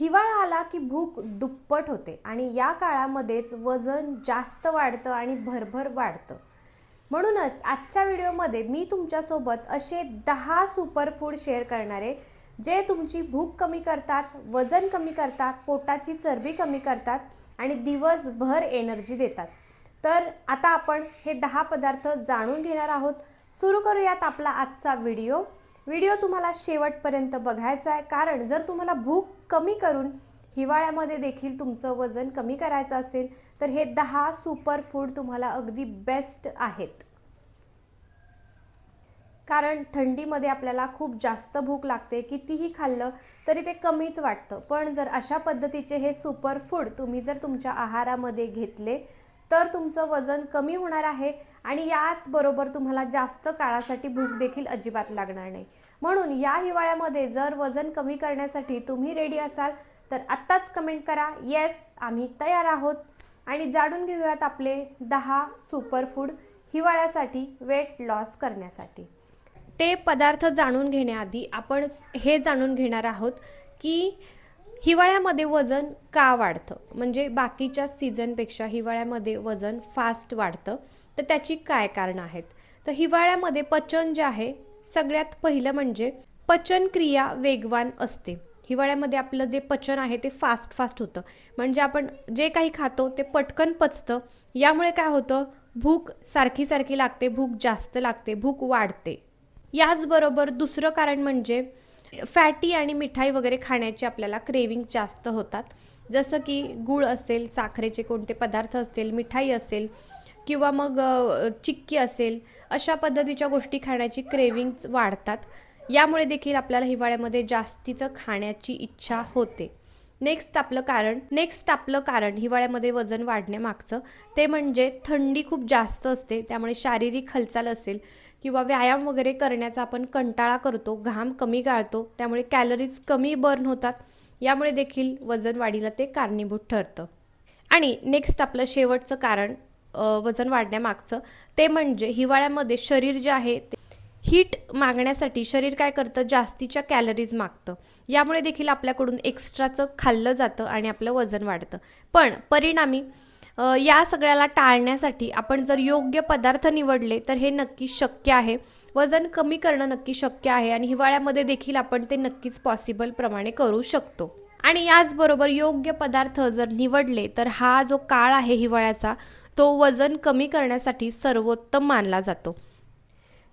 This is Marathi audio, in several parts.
हिवाळा आला की भूक दुप्पट होते आणि या काळामध्येच वजन जास्त वाढतं आणि भरभर वाढतं. म्हणूनच आजच्या व्हिडिओमध्ये मी तुमच्यासोबत असे दहा सुपरफूड शेअर करणारे जे तुमची भूक कमी करतात वजन कमी करतात पोटाची चरबी कमी करतात आणि दिवसभर एनर्जी देतात. तर आता आपण हे दहा पदार्थ जाणून घेणार आहोत. सुरू करूयात आपला आजचा व्हिडिओ. व्हिडिओ तुम्हाला शेवटपर्यंत बघायचा आहे. कारण जर तुम्हाला भूक कमी करून हिवाळ्यामध्ये देखील तुमचं वजन कमी करायचं असेल तर हे दहा सुपर फूड तुम्हाला अगदी बेस्ट आहेत. कारण थंडीमध्ये आपल्याला खूप जास्त भूक लागते कितीही खाल्लं तरी ते कमीच वाटतं. पण जर अशा पद्धतीचे हे सुपर फूड तुम्ही जर तुमच्या आहारामध्ये घेतले तर तुमचं वजन कमी होणार आहे आणि याचबरोबर तुम्हाला जास्त काळासाठी भूक देखील अजिबात लागणार नाही. म्हणून या हिवाळ्यामध्ये जर वजन कमी करण्यासाठी तुम्ही रेडी असाल तर आत्ताच कमेंट करा. येस आम्ही तयार आहोत. आणि जाणून घेऊयात आपले दहा सुपरफूड हिवाळ्यासाठी वेट लॉस करण्यासाठी. ते पदार्थ जाणून घेण्याआधी आपण हे जाणून घेणार आहोत की हिवाळ्यामध्ये वजन का वाढतं? म्हणजे बाकीच्या सीझनपेक्षा हिवाळ्यामध्ये वजन फास्ट वाढतं. तर त्याची काय कारणं आहेत? तर हिवाळ्यामध्ये पचन जे आहे सगळ्यात पहिलं म्हणजे पचनक्रिया वेगवान असते. हिवाळ्यामध्ये आपलं जे पचन आहे ते फास्ट फास्ट होतं. म्हणजे आपण जे काही खातो ते पटकन पचतं. यामुळे काय होतं? भूक सारखी सारखी लागते भूक जास्त लागते भूक वाढते. याचबरोबर दुसरं कारण म्हणजे फॅटी आणि मिठाई वगैरे खाण्याची आपल्याला क्रेविंग जास्त होतात. जसं की गूळ असेल साखरेचे कोणते पदार्थ असतील मिठाई असेल किंवा मग चिक्की असेल अशा पद्धतीच्या गोष्टी खाण्याची क्रेविंग्स वाढतात. यामुळे देखील आपल्याला हिवाळ्यामध्ये जास्तीचं खाण्याची इच्छा होते. नेक्स्ट आपलं कारण नेक्स्ट आपलं कारण हिवाळ्यामध्ये वजन वाढण्यामागचं ते म्हणजे थंडी खूप जास्त असते त्यामुळे शारीरिक हालचाल असेल किंवा व्यायाम वगैरे करण्याचा आपण कंटाळा करतो घाम कमी गाळतो त्यामुळे कॅलरीज कमी बर्न होतात. यामुळे देखील वजन वाढीला ते कारणीभूत ठरतं. आणि नेक्स्ट आपलं शेवटचं कारण वजन वाढण्यामागचं ते म्हणजे हिवाळ्यामध्ये शरीर जे आहे ते हीट मागण्यासाठी शरीर काय करतं? जास्तीच्या कॅलरीज मागतं. यामुळे देखील आपल्याकडून एक्स्ट्राचं खाल्लं जातं आणि आपलं वजन वाढतं. पण परिणामी या सगळ्याला टाळण्यासाठी आपण जर योग्य पदार्थ निवडले तर हे नक्की शक्य आहे. वजन कमी करणं नक्की शक्य आहे आणि हिवाळ्यामध्ये देखील आपण ते नक्कीच पॉसिबल प्रमाणे करू शकतो. आणि याचबरोबर योग्य पदार्थ जर निवडले तर हा जो काळ आहे हिवाळ्याचा तो वजन कमी करण्यासाठी सर्वोत्तम मानला जातो.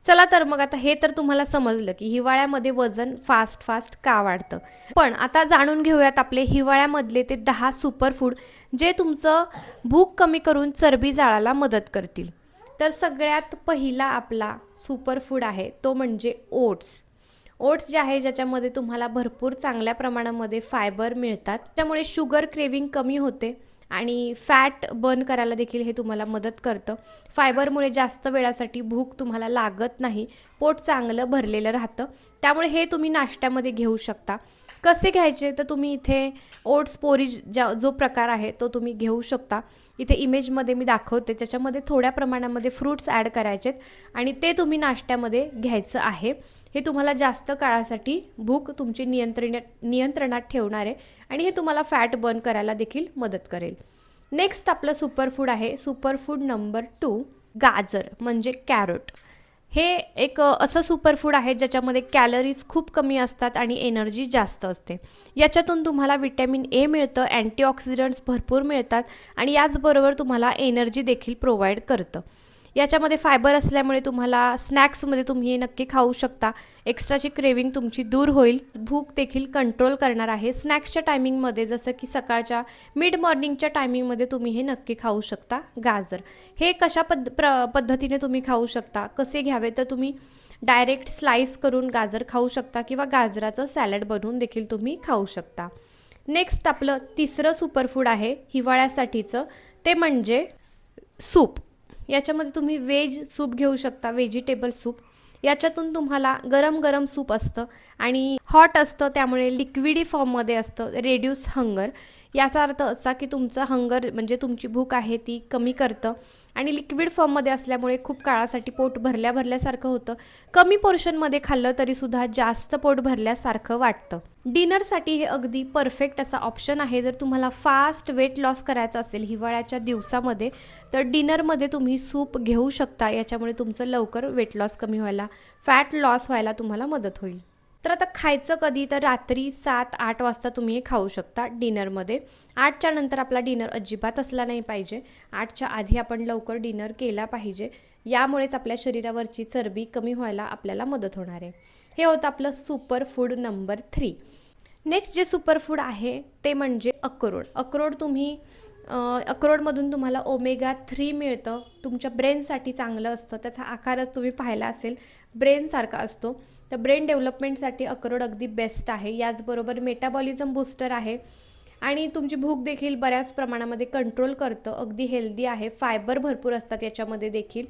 चला तर मग आता हे तर तुम्हाला समजलं की हिवाळ्यामध्ये वजन फास्ट फास्ट का वाढतं. पण आता जाणून घेऊयात आपले हिवाळ्यामधले ते दहा सुपरफूड जे तुमचं भूक कमी करून चरबी जाळाला मदत करतील. तर सगळ्यात पहिला आपला सुपरफूड आहे तो म्हणजे ओट्स ओट्स जे आहे ज्याच्यामध्ये तुम्हाला भरपूर चांगल्या प्रमाणामध्ये फायबर मिळतात. त्यामुळे शुगर क्रेविंग कमी होते. आणि फॅट बर्न करायला देखील हे तुम्हाला मदत करतं. फायबरमुळे जास्त वेळासाठी भूक तुम्हाला लागत नाही. पोट चांगलं भरलेलं राहतं. त्यामुळे हे तुम्ही नाश्त्यामध्ये घेऊ शकता. कसे घ्यायचे? तर तुम्ही इथे ओट्स पोरीज ज्या जो प्रकार आहे तो तुम्ही घेऊ शकता. इथे इमेजमध्ये मी दाखवते. त्याच्यामध्ये थोड्या प्रमाणामध्ये फ्रूट्स ॲड करायचेत आणि ते तुम्ही नाश्त्यामध्ये घ्यायचं आहे. हे तुम्हाला जास्त काळासाठी भूक तुमची नियंत्रणात नियंत्रणात ठेवणार आहे आणि हे तुम्हाला फॅट बर्न करायला देखील मदत करेल. नेक्स्ट आपलं सुपरफूड आहे. सुपरफूड नंबर टू गाजर म्हणजे कॅरोट. हे एक असं सुपरफूड आहे ज्याच्यामध्ये कॅलरीज खूप कमी असतात आणि एनर्जी जास्त असते. याच्यातून तुम्हाला विटॅमिन ए मिळतं अँटीऑक्सिडंट्स भरपूर मिळतात आणि याचबरोबर तुम्हाला एनर्जी देखील प्रोव्हाइड करतं. याच्यामध्ये फायबर असल्यामुळे तुम्हाला स्नॅक्समध्ये तुम्ही हे नक्की खाऊ शकता. एक्स्ट्राची क्रेविंग तुमची दूर होईल. भूक देखील कंट्रोल करणार आहे. स्नॅक्सच्या टायमिंगमध्ये जसं की सकाळच्या मिड मॉर्निंगच्या टायमिंगमध्ये तुम्ही हे नक्की खाऊ शकता. गाजर. हे कशा पद्ध प्र पद्धतीने तुम्ही खाऊ शकता? कसे घ्यावे? तर तुम्ही डायरेक्ट स्लाइस करून गाजर खाऊ शकता किंवा गाजराचं सॅलड बनवून देखील तुम्ही खाऊ शकता. नेक्स्ट आपलं तिसरं सुपरफूड आहे हिवाळ्यासाठीचं. ते म्हणजे सूप. याच्यामध्ये तुम्ही व्हेज सूप घेऊ शकता व्हेजिटेबल सूप. याच्यातून तुम्हाला गरम गरम सूप असतं आणि हॉट असतं त्यामुळे लिक्विडी फॉर्ममध्ये असतं रेड्यूस हंगर याचा अर्थ असा की तुमचं हंगर म्हणजे तुमची भूक आहे ती कमी करतं. आणि लिक्विड फॉर्ममध्ये असल्यामुळे खूप काळासाठी पोट भरल्या भरल्यासारखं होतं. कमी पोर्शनमध्ये खाल्लं तरीसुद्धा जास्त पोट भरल्यासारखं वाटतं. डिनरसाठी हे अगदी परफेक्ट असा ऑप्शन आहे. जर तुम्हाला फास्ट वेट लॉस करायचा असेल हिवाळ्याच्या दिवसामध्ये तर डिनरमध्ये तुम्ही सूप घेऊ शकता. याच्यामुळे तुमचं लवकर वेट लॉस कमी व्हायला फॅट लॉस व्हायला तुम्हाला मदत होईल. तर आता खायचं कधी? तर रात्री सात आठ वाजता तुम्ही हे खाऊ शकता डिनरमध्ये. आठच्या नंतर आपला डिनर अजिबात असला नाही पाहिजे. आठच्या आधी आपण लवकर डिनर केला पाहिजे. यामुळेच आपल्या शरीरावरची चरबी कमी व्हायला आपल्याला मदत होणार आहे. हे होतं आपलं super food number three next जे सुपर फूड आहे ते म्हणजे अक्रोड. अक्रोड तुम्ही अक्रोडमधून तुम्हाला ओमेगा थ्री मिळतं. तुमच्या ब्रेनसाठी चांगलं असतं. त्याचा आकारच तुम्ही पाहिला असेल ब्रेनसारखा असतो. तर ब्रेन डेव्हलपमेंटसाठी अक्रोड अगदी बेस्ट आहे. याचबरोबर मेटाबॉलिझम बूस्टर आहे. आणि तुमची भूक देखील बऱ्याच प्रमाणामध्ये कंट्रोल करतं. अगदी हेल्दी आहे. फायबर भरपूर असतात याच्यामध्ये देखील.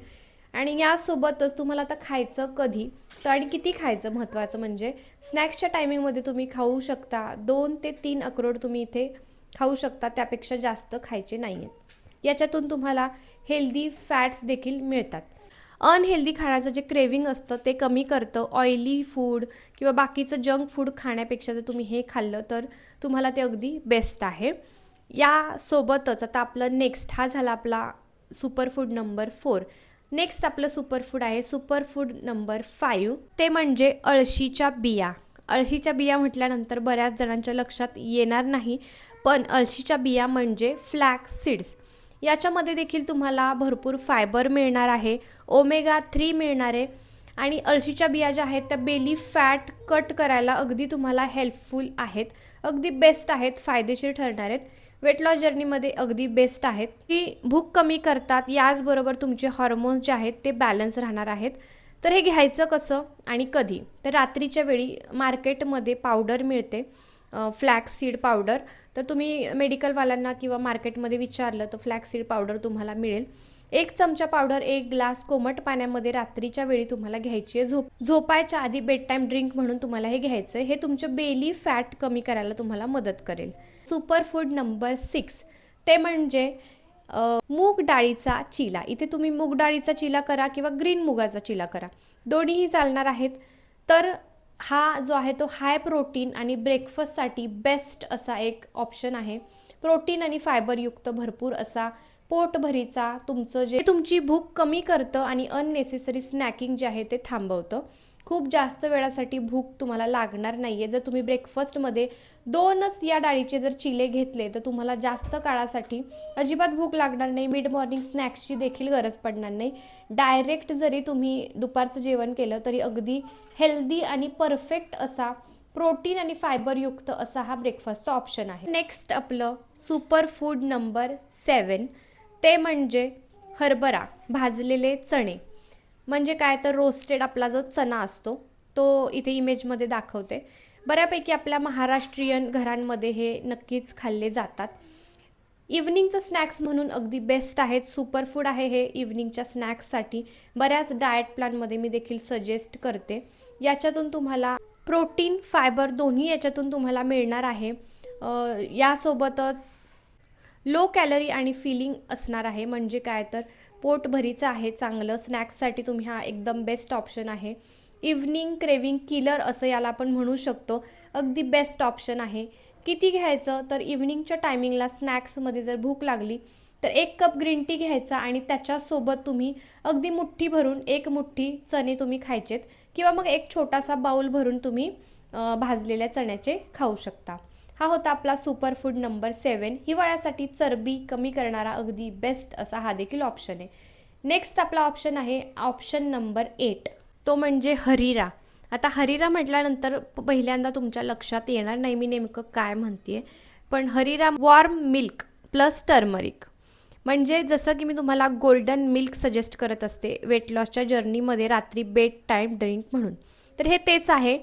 आणि यासोबतच तुम्हाला आता खायचं कधी? तर आणि किती खायचं महत्त्वाचं म्हणजे? स्नॅक्सच्या टायमिंगमध्ये तुम्ही खाऊ शकता. दोन ते तीन अक्रोड तुम्ही इथे खाऊ शकता. त्यापेक्षा जास्त खायचे नाही आहेत याच्यातून तुम्हाला हेल्दी फॅट्स देखील मिळतात. अनहेल्दी खाण्याचं जे क्रेविंग असतं ते कमी करतं. ऑइली फूड किंवा बाकीचं जंक फूड खाण्यापेक्षा जर तुम्ही हे खाल्लं तर तुम्हाला ते अगदी बेस्ट आहे. यासोबतच आता आपलं नेक्स्ट हा झाला आपला सुपरफूड नंबर फोर नेक्स्ट आपलं सुपरफूड आहे सुपर फूड नंबर फाईव्ह ते म्हणजे अळशीच्या बिया. अळशीच्या बिया म्हटल्यानंतर बऱ्याच जणांच्या लक्षात येणार नाही पण अळशीच्या बिया म्हणजे फ्लॅक्स सीड्स याच्यामध्ये देखील तुम्हाला भरपूर फायबर मिळणार आहे ओमेगा थ्री मिळणार आहे आणि अळशीच्या बिया ज्या आहेत त्या बेली फॅट कट करायला अगदी तुम्हाला हेल्पफुल आहेत अगदी बेस्ट आहेत फायदेशीर ठरणार आहेत. वेट लॉस जर्नीमध्ये अगदी बेस्ट आहेत. की भूक कमी करतात याचबरोबर तुमचे हॉर्मोन्स जे आहेत ते बॅलन्स राहणार आहेत. तर हे घ्यायचं कसं आणि कधी? तर रात्रीच्या वेळी मार्केटमध्ये पावडर मिळते. फ्लॅक्स सीड पावडर तर तुम्ही मेडिकलवाल्यांना किंवा मार्केटमध्ये विचारलं तर फ्लॅक्स सीड पावडर तुम्हाला मिळेल. एक चमचा पावडर एक ग्लास कोमट पाण्यामध्ये रात्रीच्या वेळी तुम्हाला घ्यायची आहे. झोप झोपायच्या आधी बेड टाईम ड्रिंक म्हणून तुम्हाला हे घ्यायचं आहे. हे तुमचं बेली फॅट कमी करायला तुम्हाला मदत करेल. सुपर फूड नंबर सिक्स ते म्हणजे मूग डाळीचा चिला. इथे तुम्ही मूग डाळीचा चिला करा किंवा ग्रीन मुगाचा चिला करा. दोन्हीही चालणार आहेत. तर हा जो आहे तो हाय प्रोटीन आणि ब्रेकफास्टसाठी बेस्ट असा एक ऑप्शन आहे. प्रोटीन आणि फायबरयुक्त भरपूर असा पोटभरीचा तुमचं जे तुमची भूक कमी करतं आणि अननेसेसरी स्नॅकिंग जे आहे ते थांबवतं. खूप जास्त वेळासाठी भूक तुम्हाला लागणार नाही आहे जर तुम्ही ब्रेकफास्टमध्ये दोनच या डाळीचे जर चिले घेतले तर तुम्हाला जास्त काळासाठी अजिबात भूक लागणार नाही. मिड मॉर्निंग स्नॅक्सची देखील गरज पडणार नाही. डायरेक्ट जरी तुम्ही दुपारचं जेवण केलं तरी अगदी हेल्दी आणि परफेक्ट असा प्रोटीन आणि फायबरयुक्त असा हा ब्रेकफास्टचा ऑप्शन आहे. नेक्स्ट आपलं सुपर फूड नंबर सेवन ते म्हणजे हरभरा भाजलेले चणे. म्हणजे काय तर रोस्टेड आपला जो चणा असतो तो इथे इमेजमध्ये दाखवते. बऱ्यापैकी आपल्या महाराष्ट्रीयन घरांमध्ये हे नक्कीच खाल्ले जातात. इव्हनिंगचं स्नॅक्स म्हणून अगदी बेस्ट आहेत. सुपरफूड आहे हे इव्हनिंगच्या स्नॅक्ससाठी बऱ्याच डाएट प्लॅनमध्ये मी देखील सजेस्ट करते. याच्यातून तुम्हाला प्रोटीन फायबर दोन्ही याच्यातून तुम्हाला मिळणार आहे. यासोबतच लो कॅलरी आणि फिलिंग असणार आहे. म्हणजे काय तर पोटभरीचं आहे चांगलं. स्नॅक्ससाठी तुम्ही हा एकदम बेस्ट ऑप्शन आहे. इव्हनिंग क्रेविंग किलर असं याला आपण म्हणू शकतो. अगदी बेस्ट ऑप्शन आहे. किती घ्यायचं? तर इव्हनिंगच्या टायमिंगला स्नॅक्समध्ये जर भूक लागली तर एक कप ग्रीन टी घ्यायचा आणि त्याच्यासोबत तुम्ही अगदी मुठ्ठी भरून एक मुठ्ठी चणे तुम्ही खायचेत किंवा मग एक छोटासा बाऊल भरून तुम्ही भाजलेल्या चण्याचे खाऊ शकता. हा होता आपला सुपरफूड नंबर सेवन हिवाळ्यासाठी चरबी कमी करणारा अगदी बेस्ट असा हा देखील ऑप्शन आहे. नेक्स्ट आपला ऑप्शन आहे ऑप्शन नंबर एट तो म्हणजे हरिरा. आता हरिरा म्हटल्यानंतर पहिल्यांदा तुमच्या लक्षात येणार नाही मी नेमकं काय म्हणते पण हरिरा वॉर्म मिल्क प्लस टर्मरिक म्हणजे जसं की मी तुम्हाला गोल्डन मिल्क सजेस्ट करत असते वेट लॉसच्या जर्नीमध्ये रात्री बेड टाईम ड्रिंक म्हणून. तर हे तेच आहे.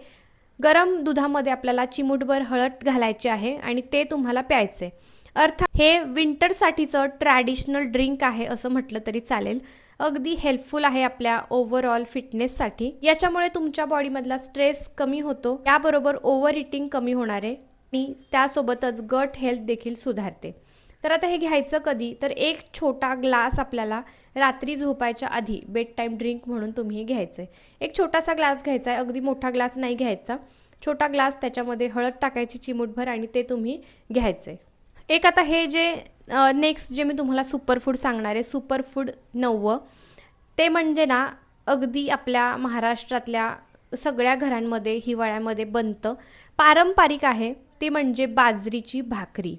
गरम दुधामध्ये आपल्याला चिमूटभर हळद घालायची आहे आणि ते तुम्हाला प्यायचं. आहे अर्थात हे विंटरसाठीचं ट्रॅडिशनल ड्रिंक आहे असं म्हटलं तरी चालेल. अगदी हेल्पफुल आहे आपल्या ओव्हरऑल फिटनेससाठी याच्यामुळे तुमच्या बॉडीमधला स्ट्रेस कमी होतो. याबरोबर ओव्हर इटिंग कमी होणार आहे. आणि त्यासोबतच गट हेल्थ देखील सुधारते. तर आता हे घ्यायचं कधी? तर एक छोटा ग्लास आपल्याला रात्री झोपायच्या आधी बेड टाईम ड्रिंक म्हणून तुम्ही हे घ्यायचं आहे एक छोटासा ग्लास घ्यायचा आहे अगदी मोठा ग्लास नाही घ्यायचा. छोटा ग्लास त्याच्यामध्ये हळद टाकायची चिमूटभर आणि ते तुम्ही घ्यायचे एक आता हे जे नेक्स्ट जे मी तुम्हाला सुपरफूड सांगणार आहे सुपरफूड नववं ते म्हणजे ना अगदी आपल्या महाराष्ट्रातल्या सगळ्या घरांमध्ये हिवाळ्यामध्ये बनतं. पारंपरिक आहे ती म्हणजे बाजरीची भाकरी.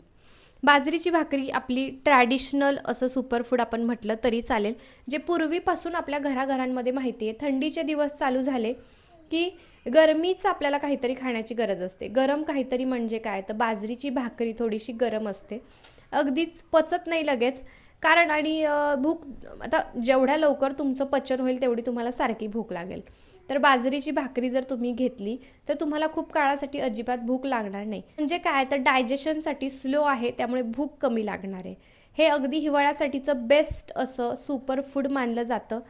बाजरीची भाकरी आपली ट्रॅडिशनल असं सुपरफूड आपण म्हटलं तरी चालेल जे पूर्वीपासून आपल्या घराघरांमध्ये माहिती आहे. थंडीचे दिवस चालू झाले की गरमीच आपल्याला काहीतरी खाण्याची गरज असते. गरम काहीतरी म्हणजे काय? तर बाजरीची भाकरी थोडीशी गरम असते. अगदीच पचत नाही लगेच. कारण आणि भूक आता जेवढ्या लवकर तुमचं पचन होईल तेवढी तुम्हाला सारखी भूक लागेल. तर बाजरीची भाकरी जर तुम्ही घेतली तर तुम्हाला खूप काळासाठी अजिबात भूक लागणार नाही. म्हणजे काय? तर डायजेशनसाठी स्लो आहे त्यामुळे भूक कमी लागणार आहे. हे अगदी हिवाळ्यासाठीचं बेस्ट असं सुपर फूड मानलं जातं.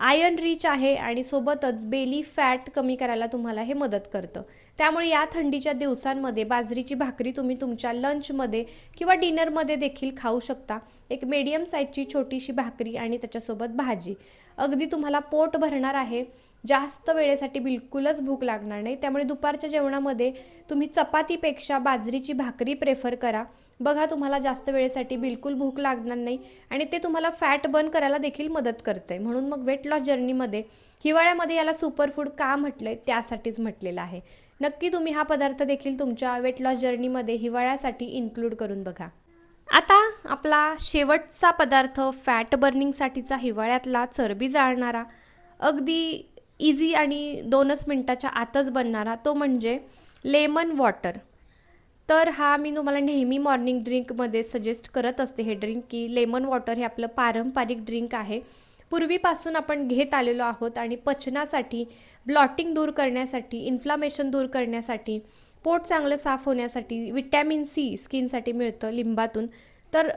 आयर्न रिच आहे आणि सोबतच बेली फॅट कमी करायला तुम्हाला हे मदत करतं. त्यामुळे या थंडीच्या दिवसांमध्ये बाजरीची भाकरी तुम्ही तुमच्या लंचमध्ये किंवा डिनरमध्ये देखील खाऊ शकता. एक मीडियम साईजची छोटीशी भाकरी आणि त्याच्यासोबत भाजी. अगदी तुम्हाला पोट भरणार आहे. जास्त वेळेसाठी बिलकुलच भूक लागणार नाही. त्यामुळे दुपारच्या जेवणामध्ये तुम्ही चपातीपेक्षा बाजरीची भाकरी प्रेफर करा. बघा तुम्हाला जास्त वेळेसाठी बिलकुल भूक लागणार नाही आणि ते तुम्हाला फॅट बर्न करायला देखील मदत करते म्हणून मग वेट लॉस जर्नीमध्ये हिवाळ्यामध्ये याला सुपरफूड का म्हटलंय त्यासाठीच म्हटलेलं आहे. नक्की तुम्ही हा पदार्थ देखील तुमच्या वेट लॉस जर्नीमध्ये हिवाळ्यासाठी इन्क्लूड करून बघा. आता आपला शेवटचा पदार्थ फॅट बर्निंगसाठीचा हिवाळ्यातला चरबी जाळणारा. अगदी इझी आणि दोनच मिनटाच्या आतच बनणारा तो म्हणजे लेमन वॉटर तर हा मी तुम्हाला नेहमी मॉर्निंग ड्रिंकमध्ये सजेस्ट करत असते हे ड्रिंक की लेमन वॉटर हे आपलं पारंपरिक ड्रिंक आहे. पूर्वीपासून आपण घेत आलेलो आहोत आणि पचनासाठी ब्लॉटिंग दूर करण्यासाठी इन्फ्लामेशन दूर करण्यासाठी पोट चांगलं साफ होण्यासाठी विटॅमिन सी स्किनसाठी मिळतं लिंबातून. तर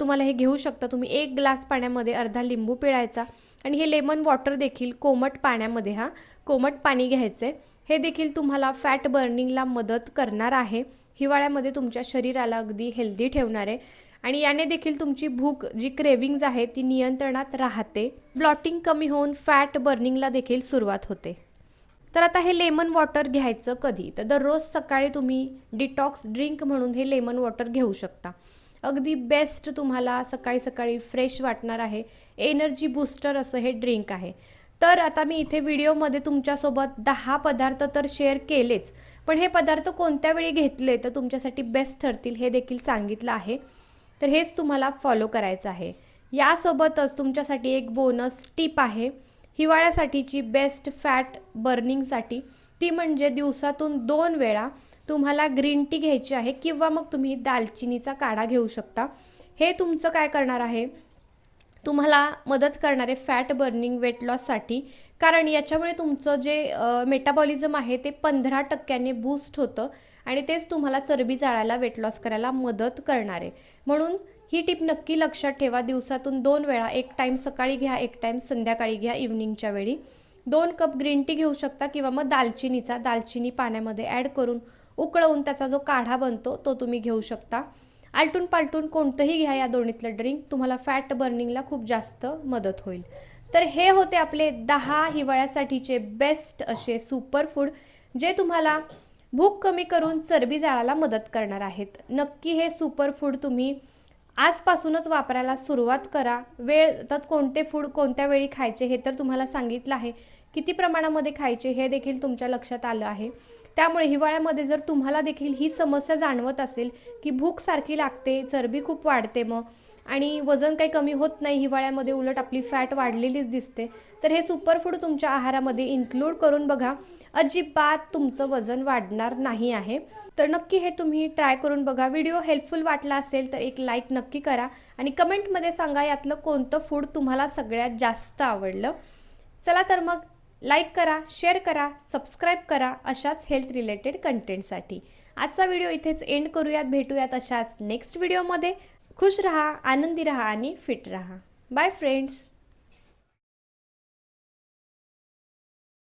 तुम्हाला हे घेऊ शकता. तुम्ही एक ग्लास पाण्यामध्ये अर्धा लिंबू पिळायचा. आणि हे लेमन वॉटर देखील कोमट पाण्यामध्ये हा कोमट पाणी घ्यायचं. हे देखील तुम्हाला फॅट बर्निंगला मदत करणार आहे. हिवाळ्यामध्ये तुमच्या शरीराला अगदी हेल्दी ठेवणार. आहे आणि याने देखील तुमची भूक जी क्रेविंग्ज आहे ती नियंत्रणात राहते. ब्लॉटिंग कमी होऊन फॅट बर्निंगला देखील सुरुवात होते. तर आता हे लेमन वॉटर घ्यायचं कधी? तर दररोज सकाळी तुम्ही डिटॉक्स ड्रिंक म्हणून हे लेमन वॉटर घेऊ शकता. अगदी बेस्ट तुम्हाला सकाळी सकाळी फ्रेश वाटणार आहे. एनर्जी बूस्टर असं हे ड्रिंक आहे. तर आता मी इथे व्हिडिओमध्ये तुमच्यासोबत दहा पदार्थ तर शेअर केलेच. पण हे पदार्थ कोणत्या वेळी घेतले तर तुमच्यासाठी बेस्ट ठरतील हे देखील सांगितलं आहे. तर हेच तुम्हाला फॉलो करायचं आहे. यासोबतच तुमच्यासाठी एक बोनस टिप आहे. हिवाळ्यासाठीची बेस्ट फॅट बर्निंगसाठी ती म्हणजे दिवसातून दोन वेळा तुम्हाला ग्रीन टी घ्यायची आहे किंवा मग तुम्ही दालचिनीचा काढा घेऊ शकता. हे तुमचं काय करणार आहे? तुम्हाला मदत करणारे फॅट बर्निंग वेट लॉससाठी कारण याच्यामुळे तुमचं जे मेटाबॉलिझम आहे ते पंधरा टक्क्याने बूस्ट होतं आणि तेच तुम्हाला चरबी जाळायला वेट लॉस करायला मदत करणार आहे. म्हणून ही टिप नक्की लक्षात ठेवा. दिवसातून दोन वेळा एक टाईम सकाळी घ्या एक टाईम संध्याकाळी घ्या इव्हनिंगच्या वेळी. दोन कप ग्रीन टी घेऊ शकता किंवा मग दालचिनीचा दालचिनी पाण्यामध्ये ॲड करून उकळवून त्याचा जो काढा बनतो तो तुम्ही घेऊ शकता. आलटून पालटून कोणतंही घ्या या दोन्हीतलं ड्रिंक तुम्हाला फॅट बर्निंगला खूप जास्त मदत होईल. तर हे होते आपले दहा हिवाळ्यासाठीचे बेस्ट असे सुपर फूड जे तुम्हाला भूक कमी करून चरबी जाळायला मदत करणार आहेत. नक्की हे सुपर फूड तुम्ही आजपासूनच वापरायला सुरुवात करा. वेळ तर कोणते फूड कोणत्या वेळी खायचे हे तर तुम्हाला सांगितलं आहे. किती प्रमाणामध्ये खायचे हे देखील तुमच्या लक्षात आलं आहे. त्यामुळे हिवाळ्यामध्ये जर तुम्हाला देखील ही समस्या जाणवत असेल की भूक सारखी लागते चरबी खूप वाढते मग आणि वजन काही कमी होत नाही हिवाळ्यामध्ये उलट आपली फॅट वाढलेलीच दिसते तर हे सुपरफूड तुमच्या आहारामध्ये इन्क्लूड करून बघा. अजिबात तुमचं वजन वाढणार नाही आहे. तर नक्की हे तुम्ही ट्राय करून बघा. व्हिडिओ हेल्पफुल वाटला असेल तर एक लाईक नक्की करा आणि कमेंटमध्ये सांगा यातलं कोणतं फूड तुम्हाला सगळ्यात जास्त आवडलं. चला तर मग लाईक करा शेअर करा सबस्क्राईब करा अशाच हेल्थ रिलेटेड कंटेंटसाठी. आजचा व्हिडिओ इथेच एंड करूयात भेटूयात अशाच नेक्स्ट व्हिडिओमध्ये. खुश रहा आनंदी रहा आणि फिट रहा. Bye friends